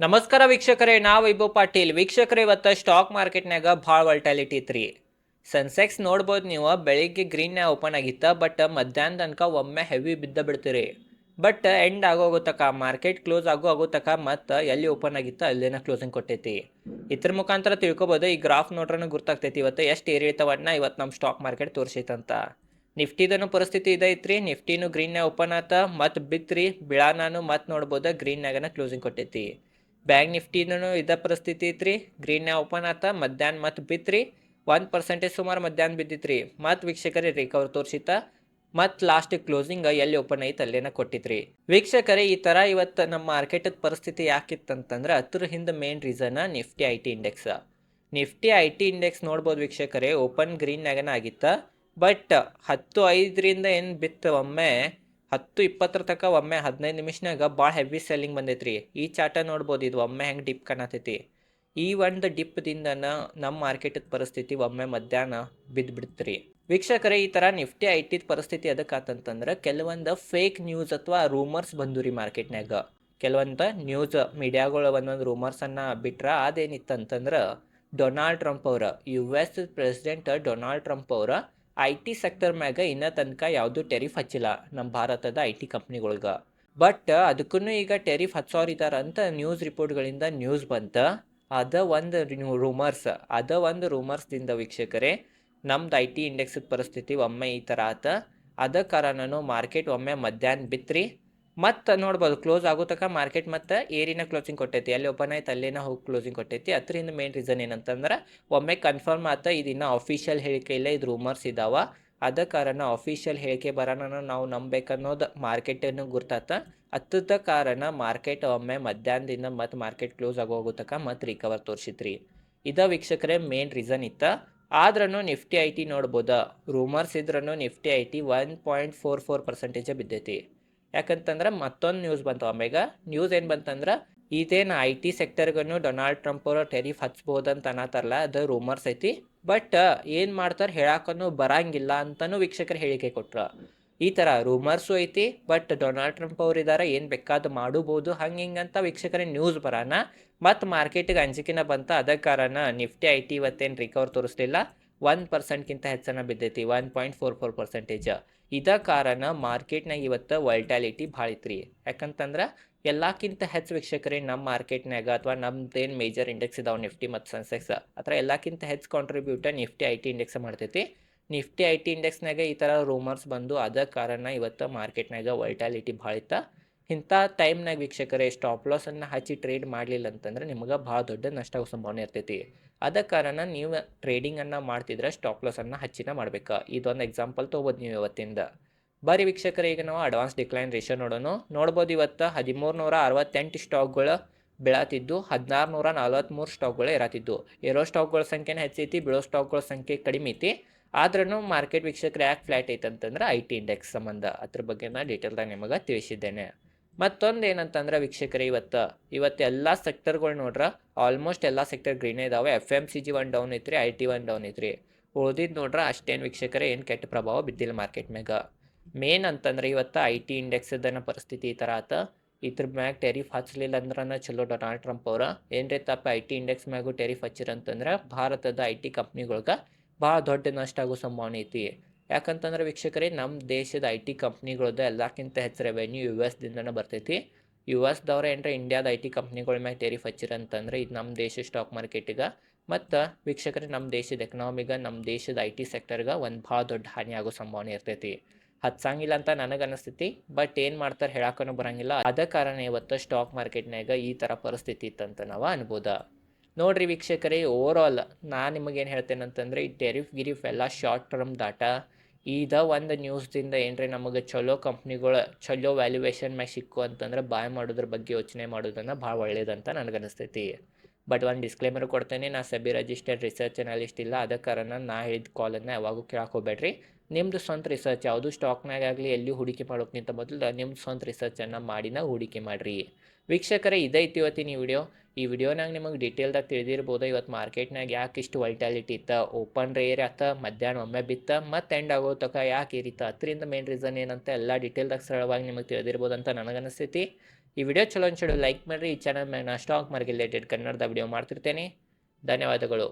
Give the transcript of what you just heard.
ನಮಸ್ಕಾರ ವೀಕ್ಷಕರೇ ನಾ ವೈಭವ್ ಪಾಟೀಲ್. ವೀಕ್ಷಕರೇ, ಇವತ್ತು ಸ್ಟಾಕ್ ಮಾರ್ಕೆಟ್ನಾಗ ಭಾಳ ವಲ್ಟಾಲಿಟಿ ಇತ್ರಿ. ಸೆನ್ಸೆಕ್ಸ್ ನೋಡ್ಬೋದು ನೀವು, ಬೆಳಿಗ್ಗೆ ಗ್ರೀನ್ಯಾಗ ಓಪನ್ ಆಗಿತ್ತು ಬಟ್ ಮಧ್ಯಾಹ್ನ ತನಕ ಒಮ್ಮೆ ಹೆವಿ ಬಿದ್ದ ಬಿಡ್ತೀರಿ. ಬಟ್ ಎಂಡ್ ಆಗೋಗೋ ತಕ ಮಾರ್ಕೆಟ್ ಕ್ಲೋಸ್ ಆಗೋ ಆಗೋ ತಕ ಮತ್ತು ಎಲ್ಲಿ ಓಪನ್ ಆಗಿತ್ತು, ಅಲ್ಲಿನ ಕ್ಲೋಸಿಂಗ್ ಕೊಟ್ಟೈತಿ. ಇದ್ರ ಮುಖಾಂತರ ತಿಳ್ಕೊಬೋದು, ಈ ಗ್ರಾಫ್ ನೋಡ್ರೂ ಗುರ್ತಾಗ್ತೈತಿ, ಇವತ್ತು ಎಷ್ಟು ಏರಿಳಿತವನ್ನ ಇವತ್ತು ನಮ್ಮ ಸ್ಟಾಕ್ ಮಾರ್ಕೆಟ್ ತೋರಿಸೈತಂತ. ನಿಫ್ಟಿದನು ಪರಿಸ್ಥಿತಿ ಇದೈತ್ರಿ ನಿಫ್ಟಿನೂ ಗ್ರೀನ್ಯಾಗ ಓಪನ್ ಆತ, ಮತ್ತು ಬಿತ್ರಿ, ಬಿಳಾನಾನು ಮತ್ತೆ ನೋಡ್ಬೋದು ಗ್ರೀನ್ಯಾಗನ ಕ್ಲೋಸಿಂಗ್ ಕೊಟ್ಟೈತಿ. ಬ್ಯಾಂಕ್ ನಿಫ್ಟಿನೂ ಇದ ಪರಿಸ್ಥಿತಿ ಐತ್ರಿ? ಗ್ರೀನ್ಯಾಗ ಓಪನ್ ಆತ, ಮಧ್ಯಾಹ್ನ ಮತ್ತು ಬಿತ್ರಿ? ಒಂದು ಪರ್ಸೆಂಟೇಜ್ ಸುಮಾರು ಮಧ್ಯಾಹ್ನ ಬಿದ್ದಿತ್ರಿ. ಮತ್ತು ವೀಕ್ಷಕರೇ ರಿಕವರ್ ತೋರಿಸಿತ. ಮತ್ತು ಲಾಸ್ಟ್ ಕ್ಲೋಸಿಂಗ್ ಎಲ್ಲಿ ಓಪನ್ ಐತೆ ಅಲ್ಲೇನ ಕೊಟ್ಟಿದ್ರಿ ವೀಕ್ಷಕರೇ, ಈ ಥರ ಇವತ್ತು ನಮ್ಮ ಮಾರ್ಕೆಟದ ಪರಿಸ್ಥಿತಿ ಯಾಕಿತ್ತಂತಂದ್ರೆ ಅದ್ರ ಹಿಂದೆ main reason nifty I T index nifty I T index ನೋಡ್ಬೋದು ವೀಕ್ಷಕರೇ ಓಪನ್ ಗ್ರೀನ್ನಾಗನ ಆಗಿತ್ತ. ಬಟ್ ಹತ್ತು ಐದರಿಂದ ಏನು ಬಿತ್ತು ಒಮ್ಮೆ ಹತ್ತು ಇಪ್ಪತ್ತರ ತನಕ ಒಮ್ಮೆ ಹದಿನೈದು ನಿಮಿಷನಾಗ ಭಾಳ ಹೆವಿ ಸೆಲ್ಲಿಂಗ್ ಬಂದೈತ್ರಿ. ಈ ಚಾಟ ನೋಡ್ಬೋದು, ಇದು ಒಮ್ಮೆ ಹೆಂಗೆ ಡಿಪ್ ಕಾಣತೈತಿ. ಈ ಒಂದು ಡಿಪ್ದಿಂದನ ನಮ್ಮ ಮಾರ್ಕೆಟದ ಪರಿಸ್ಥಿತಿ ಒಮ್ಮೆ ಮಧ್ಯಾಹ್ನ ಬಿದ್ದು ರೀ ವೀಕ್ಷಕರೇ, ಈ ಥರ ನಿಫ್ಟಿ, ಐ ಟಿದ ಪರಿಸ್ಥಿತಿ ಅದಕ್ಕಾತಂತಂದ್ರೆ ಕೆಲವೊಂದು ಫೇಕ್ ನ್ಯೂಸ್ ಅಥವಾ ರೂಮರ್ಸ್ ಬಂದು ರೀ ಮಾರ್ಕೆಟ್ನಾಗ ಕೆಲವೊಂದು ನ್ಯೂಸ್ ಮೀಡಿಯಾಗಳು ಒಂದೊಂದು ರೂಮರ್ಸನ್ನು ಬಿಟ್ರೆ ಅದೇನಿತ್ತಂತಂದ್ರೆ ಡೊನಾಲ್ಡ್ ಟ್ರಂಪ್ ಅವರ U S president Donald Trump ಅವರ ಐ ಟಿ ಸೆಕ್ಟರ್ ಮ್ಯಾಗ ಇನ್ನೂ ತನಕ ಯಾವುದೂ ಟೆರಿಫ್ ಹಚ್ಚಿಲ್ಲ ನಮ್ಮ ಭಾರತದ ಐ ಟಿ ಕಂಪ್ನಿಗಳ್ಗೆ ಬಟ್ ಅದಕ್ಕೂ ಈಗ ಟೆರಿಫ್ ಹಚ್ಚೋರಿದಾರ ಅಂತ ನ್ಯೂಸ್ ರಿಪೋರ್ಟ್ಗಳಿಂದ ನ್ಯೂಸ್ ಬಂತ. ಅದ ಒಂದು ರೂಮರ್ಸ್ ಅದ ಒಂದು ರೂಮರ್ಸ್ದಿಂದ ವೀಕ್ಷಕರೇ, ನಮ್ದು ಐ ಟಿ ಇಂಡೆಕ್ಸದ ಪರಿಸ್ಥಿತಿ ಒಮ್ಮೆ ಈ ಥರ ಆತ. ಅದ ಕಾರಣನೂ ಮಾರ್ಕೆಟ್ ಒಮ್ಮೆ ಮಧ್ಯಾಹ್ನ ಬಿತ್ರಿ ಮತ್ತು ನೋಡ್ಬೋದು ಕ್ಲೋಸ್ ಆಗೋ ತನಕ ಮಾರ್ಕೆಟ್ ಮತ್ತು ಏರಿನ ಕ್ಲೋಸಿಂಗ್ ಕೊಟ್ಟೈತಿ. ಅಲ್ಲಿ ಓಪನ್ ಆಯ್ತು, ಅಲ್ಲಿನ ಹೋಗಿ ಕ್ಲೋಸಿಂಗ್ ಕೊಟ್ಟೈತಿ. ಅದರಿಂದ ಮೇನ್ ರೀಸನ್ ಏನಂತಂದ್ರೆ, ಒಮ್ಮೆ ಕನ್ಫರ್ಮ್ ಆತ ಇದಿನ್ನ ಅಫಿಷಿಯಲ್ ಹೇಳಿಕೆ ಇಲ್ಲ, ಇದು ರೂಮರ್ಸ್ ಇದಾವ. ಅದ ಕಾರಣ ಅಫಿಷಿಯಲ್ ಹೇಳಿಕೆ ಬರೋಣ ನಾವು ನಂಬೇಕನ್ನೋದು ಮಾರ್ಕೆಟನ್ನು ಗುರ್ತಾತ. ಹತ್ತದ ಕಾರಣ ಮಾರ್ಕೆಟ್ ಒಮ್ಮೆ ಮಧ್ಯಾಹ್ನದಿಂದ ಮತ್ತೆ ಮಾರ್ಕೆಟ್ ಕ್ಲೋಸ್ ಆಗೋಗೋ ತನಕ ಮತ್ತು ರಿಕವರ್ ತೋರಿಸಿತ್ರಿ. ಇದ ವೀಕ್ಷಕರೇ ಮೇನ್ ರೀಸನ್ ಇತ್ತ. ಆದ್ರೂ ನಿಫ್ಟಿ ಐ ಟಿ ನೋಡ್ಬೋದ. ರೂಮರ್ಸ್ ಇದ್ರೂ Nifty I T one point four four percentage ಬಿದ್ದೈತಿ. ಯಾಕಂತಂದ್ರೆ ಮತ್ತೊಂದು ನ್ಯೂಸ್ ಬಂತು. ಆಮೇಗ ನ್ಯೂಸ್ ಏನು ಬಂತಂದ್ರೆ ಇದೇನು ಐ ಟಿ ಸೆಕ್ಟರ್ಗನು ಡೊನಾಲ್ಡ್ ಟ್ರಂಪ್ ಅವರು ಟೆರಿಫ್ ಹಚ್ಬೋದಂತ ಅನ್ನತಾರಲ್ಲ, ಅದು ರೂಮರ್ಸ್ ಐತಿ. ಬಟ್ ಏನು ಮಾಡ್ತಾರೆ ಹೇಳಕ್ಕೂ ಬರಂಗಿಲ್ಲ ಅಂತಲೂ ವೀಕ್ಷಕರು ಹೇಳಿಕೆ ಕೊಟ್ರು. ಈ ಥರ ರೂಮರ್ಸು ಐತಿ ಬಟ್ ಡೊನಾಲ್ಡ್ ಟ್ರಂಪ್ ಅವ್ರು ಇದ್ದಾರೆ ಏನು ಬೇಕಾದ ಮಾಡಬಹುದು ಹಂಗೆ ಹಿಂಗಂತ ವೀಕ್ಷಕರ ನ್ಯೂಸ್ ಬರೋಣ ಮತ್ತು ಮಾರ್ಕೆಟಿಗೆ ಅಂಜಿಕೆನ ಬಂತ, ಅದ ಕಾರಣ ನಿಫ್ಟಿ ಐ ಟಿ ಇವತ್ತೇನು ರಿಕವರ್ ತೋರಿಸ್ಲಿಲ್ಲ. ಒನ್ ಪರ್ಸೆಂಟ್ಗಿಂತ ಹೆಚ್ಚನ ಬಿದ್ದೈತಿ one point four four percentage ಇದ ಕಾರಣ ಮಾರ್ಕೆಟ್ನಾಗ ಇವತ್ತು ವಲ್ಟಾಲಿಟಿ ಭಾಳ ಐತ್ರಿ. ಯಾಕಂತಂದ್ರೆ ಎಲ್ಲಕ್ಕಿಂತ ಹೆಚ್ಚು ವೀಕ್ಷಕರೇ ನಮ್ಮ ಮಾರ್ಕೆಟ್ನಾಗ ಅಥವಾ ನಮ್ದೇನು ಮೇಜರ್ ಇಂಡೆಕ್ಸ್ ಇದಾವೆ ನಿಫ್ಟಿ ಮತ್ತು ಸೆನ್ಸೆಕ್ಸ್ ಆ ಎಲ್ಲಕ್ಕಿಂತ ಹೆಚ್ಚು ಕಾಂಟ್ರಿಬ್ಯೂಟ ನಿಫ್ಟಿ ಐ ಟಿ ಇಂಡೆಕ್ಸ್ ಮಾಡ್ತೈತಿ. ನಿಫ್ಟಿ ಐ ಟಿ ಇಂಡೆಕ್ಸ್ನಾಗ ಈ ಥರ ರೂಮರ್ಸ್ ಬಂದು ಅದ ಕಾರಣ ಇವತ್ತು ಮಾರ್ಕೆಟ್ನಾಗ ವಲ್ಟಾಲಿಟಿ ಭಾಳ ಇತ್ತ. ಇಂಥ ಟೈಮ್ನಾಗ ವೀಕ್ಷಕರೇ ಸ್ಟಾಪ್ ಲಾಸನ್ನು ಹಚ್ಚಿ ಟ್ರೇಡ್ ಮಾಡಲಿಲ್ಲ ಅಂತಂದ್ರೆ ನಿಮ್ಗೆ ಭಾಳ ದೊಡ್ಡ ನಷ್ಟ ಆಗೋ ಸಂಭಾವನೆ ಇರ್ತೈತಿ. ಅದ ಕಾರಣ ನೀವು ಟ್ರೇಡಿಂಗನ್ನು ಮಾಡ್ತಿದ್ರೆ ಸ್ಟಾಪ್ ಲಾಸನ್ನು ಹಚ್ಚಿನ ಮಾಡ್ಬೇಕು. ಇದೊಂದು ಎಕ್ಸಾಂಪಲ್ ತೊಗೋಬೋದು ನೀವು ಇವತ್ತಿಂದ. ಬರೀ ವೀಕ್ಷಕರೇ, ಈಗ ನಾವು ಅಡ್ವಾನ್ಸ್ ಡಿಕ್ಲೈನ್ ರೇಷೋ ನೋಡೋಣ ನೋಡ್ಬೋದು ಇವತ್ತು ಹದಿಮೂರು ನೂರ ಅರವತ್ತೆಂಟು ಸ್ಟಾಕ್ಗಳು ಬೀಳತ್ತಿದ್ದು ಹದಿನಾರು ನೂರ ನಲ್ವತ್ತ್ಮೂರು ಸ್ಟಾಕ್ಗಳು ಇರತ್ತಿದ್ದು ಇರೋ ಸ್ಟಾಕ್ಗಳ ಸಂಖ್ಯೆನೇ ಹೆಚ್ಚೈತಿ, ಬೀಳೋ ಸ್ಟಾಕ್ಗಳ ಸಂಖ್ಯೆ ಕಡಿಮೆ ಐತಿ. ಆದ್ರೂ ಮಾರ್ಕೆಟ್ ವೀಕ್ಷಕರು ಯಾಕೆ ಫ್ಲ್ಯಾಟ್ ಐತೆ ಅಂತಂದ್ರೆ ಐ ಟಿ ಇಂಡೆಕ್ಸ್ ಸಂಬಂಧ. ಅದ್ರ ಬಗ್ಗೆ ನಾನು ಡೀಟೇಲ್ದಾಗ ನಿಮಗೆ ತಿಳಿಸಿದ್ದೇನೆ. ಮತ್ತೊಂದು ಏನಂತಂದ್ರೆ ವೀಕ್ಷಕರೇ, ಇವತ್ತು ಇವತ್ತು ಎಲ್ಲ ಸೆಕ್ಟರ್ಗಳು ನೋಡ್ರ ಆಲ್ಮೋಸ್ಟ್ ಎಲ್ಲ ಸೆಕ್ಟರ್ ಗ್ರೀನೇ ಇದಾವೆ. F M C G one down ಐತ್ರಿ ಐ ಟಿ ಒನ್ ಡೌನ್ ಐತ್ರಿ. ಉಳ್ದಿದ್ದು ನೋಡ್ರ ಅಷ್ಟೇನು ವೀಕ್ಷಕರೇ, ಏನು ಕೆಟ್ಟ ಪ್ರಭಾವ ಬಿದ್ದಿಲ್ಲ ಮಾರ್ಕೆಟ್ ಮ್ಯಾಗ. ಮೇನ್ ಅಂತಂದ್ರೆ ಇವತ್ತು ಐ ಟಿ ಇಂಡೆಕ್ಸದನ್ನ ಪರಿಸ್ಥಿತಿ ಈ ಥರ ಆತ. ಇದ್ರ ಮ್ಯಾಗ ಟೆರಿಫ್ ಹಚ್ಚಲಿಲ್ಲ ಅಂದ್ರನ ಚಲೋ ಡೊನಾಲ್ಡ್ ಟ್ರಂಪ್ ಅವ್ರ. ಏನ್ರಿ ತಪ್ಪ ಐ ಟಿ ಇಂಡೆಕ್ಸ್ ಮ್ಯಾಗು ಟೆರಿಫ್ ಹಚ್ಚಿರಂತಂದ್ರೆ ಭಾರತದ ಐ ಟಿ ಕಂಪ್ನಿಗಳ್ಗೆ ಭಾಳ ದೊಡ್ಡ ನಷ್ಟ ಆಗೋ ಸಂಭಾವನೆ ಐತಿ. ಯಾಕಂತಂದ್ರೆ ವೀಕ್ಷಕರೇ ನಮ್ಮ ದೇಶದ ಐ ಟಿ ಕಂಪ್ನಿಗಳದ್ದು ಎಲ್ಲಕ್ಕಿಂತ ಹೆಚ್ಚು ರೆವೆನ್ಯೂ ಯು ಎಸ್ದಿಂದನೇ ಬರ್ತೈತಿ. ಯು ಎಸ್ದವ್ರ ಏನರ ಇಂಡಿಯಾದ ಐ ಟಿ ಕಂಪ್ನಿಗಳ ಮ್ಯಾಗ ಟೆರಿಫ್ ಹಚ್ಚಿರಂತಂದ್ರೆ ಇದು ನಮ್ಮ ದೇಶ ಸ್ಟಾಕ್ ಮಾರ್ಕೆಟಿಗೆ ಮತ್ತು ವೀಕ್ಷಕರೇ ನಮ್ಮ ದೇಶದ ಎಕನಾಮಿಗೆ ನಮ್ಮ ದೇಶದ ಐ ಟಿ ಸೆಕ್ಟರ್ಗೆ ಒಂದು ಭಾಳ ದೊಡ್ಡ ಹಾನಿ ಆಗೋ ಸಂಭಾವನೆ ಇರ್ತೈತಿ. ಹಚ್ಚಂಗಿಲ್ಲ ಅಂತ ನನಗೆ ಅನಿಸ್ತೈತಿ ಬಟ್ ಏನು ಮಾಡ್ತಾರೆ ಹೇಳಕ್ಕೂ ಬರಂಗಿಲ್ಲ. ಅದ ಕಾರಣ ಇವತ್ತು ಸ್ಟಾಕ್ ಮಾರ್ಕೆಟ್ನಾಗ ಈ ಥರ ಪರಿಸ್ಥಿತಿ ಇತ್ತಂತ ನಾವು ಅನ್ಬೋದ. ನೋಡ್ರಿ ವೀಕ್ಷಕರೇ ಓವರ್ ಆಲ್ ನಾನು ನಿಮಗೇನು ಹೇಳ್ತೇನೆ ಅಂತಂದರೆ ಈ ಟೆರಿಫ್ ಗಿರಿಫ್ ಎಲ್ಲ ಶಾರ್ಟ್ ಟರ್ಮ್ ಡಾಟಾ ಇದ ಒಂದು ನ್ಯೂಸ್ದಿಂದ ಏನ್ರಿ ನಮಗೆ ಚಲೋ ಕಂಪ್ನಿಗಳು ಚಲೋ ವ್ಯಾಲ್ಯೂಯೇಷನ್ ಮ್ಯಾಗ ಸಿಕ್ಕು ಅಂತಂದ್ರೆ ಬಾಯ್ ಮಾಡೋದ್ರ ಬಗ್ಗೆ ಯೋಚನೆ ಮಾಡೋದನ್ನು ಭಾಳ ಒಳ್ಳೇದಂತ ನನಗನಿಸ್ತೈತಿ ಬಟ್ ಒಂದು ಡಿಸ್ಕ್ಲೇಮರ್ ಕೊಡ್ತೇನೆ, ನಾ ಸಬಿ ರಿಜಿಸ್ಟರ್ಡ್ ರಿಸರ್ಚ್ ಅನಾಲಿಸ್ಟ್ ಇಲ್ಲ, ಅದ ಕಾರಣ ನಾ ಹೇಳಿದ ಕಾಲನ್ನು ಯಾವಾಗೂ ಕೇಳಕ್ಕೆ ಹೋಗ್ಬೇಡ್ರಿ. ನಿಮ್ಮದು ಸ್ವಂತ ರಿಸರ್ಚ್ ಯಾವುದು ಸ್ಟಾಕ್ನಾಗ ಆಗಲಿ ಎಲ್ಲಿ ಹೂಡಿಕೆ ಮಾಡೋಕ್ಕಿಂತ ಮೊದಲು ನಿಮ್ಮ ಸ್ವಂತ ರಿಸರ್ಚನ್ನು ಮಾಡಿನ ಹೂಡಿಕೆ ಮಾಡಿರಿ. ವೀಕ್ಷಕರೇ ಇದೈತಿ ಇವತ್ತಿನ ಈ ವಿಡಿಯೋ ಈ ವಿಡಿಯೋನಾಗ ನಿಮಗೆ ಡೀಟೇಲ್ದಾಗ ತಿಳಿದಿರ್ಬೋದು, ಇವತ್ತು ಮಾರ್ಕೆಟ್ನಾಗ ಯಾಕೆ ಇಷ್ಟು ವೈಟಾಲಿಟಿ ಇತ್ತು ಓಪನ್ ರೇರ್ ಆತ, ಮಧ್ಯಾಹ್ನ ಒಮ್ಮೆ ಬಿತ್ತ, ಮತ್ತು ಎಂಡ್ ಆಗೋ ತಕ ಯಾಕೆ ಇರಿತ ಅದರಿಂದ ಮೇನ್ ರೀಸನ್ ಏನಂತ ಎಲ್ಲ ಡೀಟೇಲ್ದಾಗ ಸರಳವಾಗಿ ನಿಮಗೆ ತಿಳಿದಿರ್ಬೋದು ಅಂತ ನನಗನ್ನಿಸ್ತೈತಿ. ಈ ವಿಡಿಯೋ ಚಲೋ ಅನ್ಸಿಡು ಲೈಕ್ ಮಾಡಿರಿ, ಈ ಚಾನಲ್ ಮೇಲೆ ನಾ ಸ್ಟಾಕ್ ಮಾರ್ಕೆಟ್ ರಿಲೇಟೆಡ್ ಕನ್ನಡದ ವಿಡಿಯೋ ಮಾಡ್ತಿರ್ತೇನೆ. ಧನ್ಯವಾದಗಳು.